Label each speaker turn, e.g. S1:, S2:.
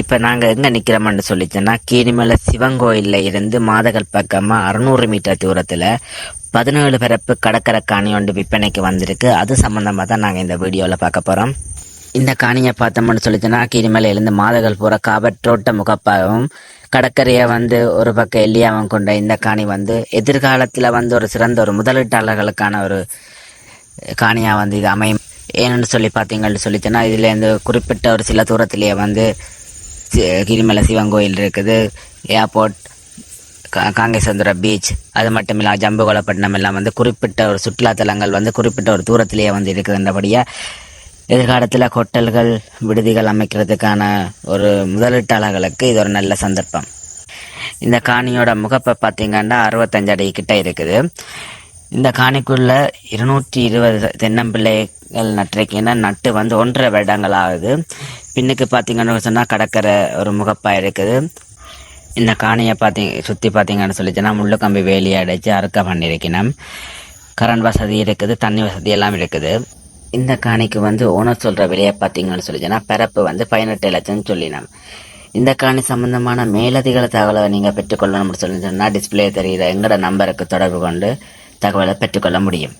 S1: இப்போ நாங்கள் எங்கே நிற்கிறோம்னு சொல்லிச்சோன்னா கீரிமலை சிவன் கோயிலில் இருந்து மாதகள் பக்கமாக அறுநூறு மீட்டர் தூரத்தில் பதினேழு பிறப்பு கடற்கரை காணி ஒன்று விற்பனைக்கு வந்திருக்கு. அது சம்மந்தமாக தான் நாங்கள் இந்த வீடியோவில் பார்க்க போகிறோம் இந்த காணியை பார்த்தோம்னு சொல்லிச்சோன்னா கீரிமலையிலேருந்து மாதகள் பூரா காவற்றோட்ட முகப்பாகவும் கடற்கரையை வந்து ஒரு பக்கம் எல்லியாவும் கொண்ட இந்த காணி வந்து எதிர்காலத்தில் வந்து ஒரு சிறந்த ஒரு முதலீட்டாளர்களுக்கான ஒரு காணியாக வந்து இது அமையும். ஏன்னு சொல்லி பார்த்தீங்கன்னு சொல்லிச்சோன்னா இதுலேருந்து குறிப்பிட்ட ஒரு சில தூரத்திலேயே வந்து கிரிமலை சிவன் கோயில் இருக்குது ஏர்போர்ட் கா- காங்கேசந்துர பீச் அது மட்டும் இல்லாமல் ஜம்புகோலப்பட்டினம் எல்லாம் வந்து குறிப்பிட்ட ஒரு சுற்றுலாத்தலங்கள் வந்து குறிப்பிட்ட ஒரு தூரத்திலேயே வந்து இருக்குதுன்றபடியாக எதிர்காலத்தில் ஹோட்டல்கள் விடுதிகள் அமைக்கிறதுக்கான ஒரு முதலீட்டாளர்களுக்கு இது ஒரு நல்ல சந்தர்ப்பம். இந்த காணியோட முகப்பை பார்த்தீங்கன்னா அறுபத்தஞ்சு அடி கிட்ட இருக்குது. இந்த காணிக்குள்ள இருநூற்றி இருபது தென்னம்பிள்ளைகள் நட்டிருக்கீங்கன்னா நட்டு வந்து ஒன்றரை வருடங்கள் ஆகுது பின்னுக்கு பார்த்தீங்கன்னு சொன்னால் கடற்கரை ஒரு முகப்பாக இருக்குது. இந்த காணியை பார்த்தி சுற்றி பார்த்தீங்கன்னு சொல்லிச்சுன்னா முள்ளு கம்பி வேலியை அடைச்சி அறுக்க பண்ணியிருக்கணும் கரண்ட் வசதி இருக்குது தண்ணி வசதி எல்லாம் இருக்குது. இந்த காணிக்கு வந்து ஓனர் சொல்கிற விலையை பார்த்தீங்கன்னு சொல்லிச்சுன்னா பிறப்பு வந்து பதினெட்டு லட்சம்னு சொல்லினோம். இந்த காணி சம்பந்தமான மேலதிக தகவலை நீங்கள் பெற்றுக்கொள்ளணும்னு சொல்லி சொன்னால் டிஸ்பிளே தெரியுது. எங்களோட நம்பருக்கு தொடர்பு கொண்டு தகவலை பெற்றுக்கொள்ள முடியும்.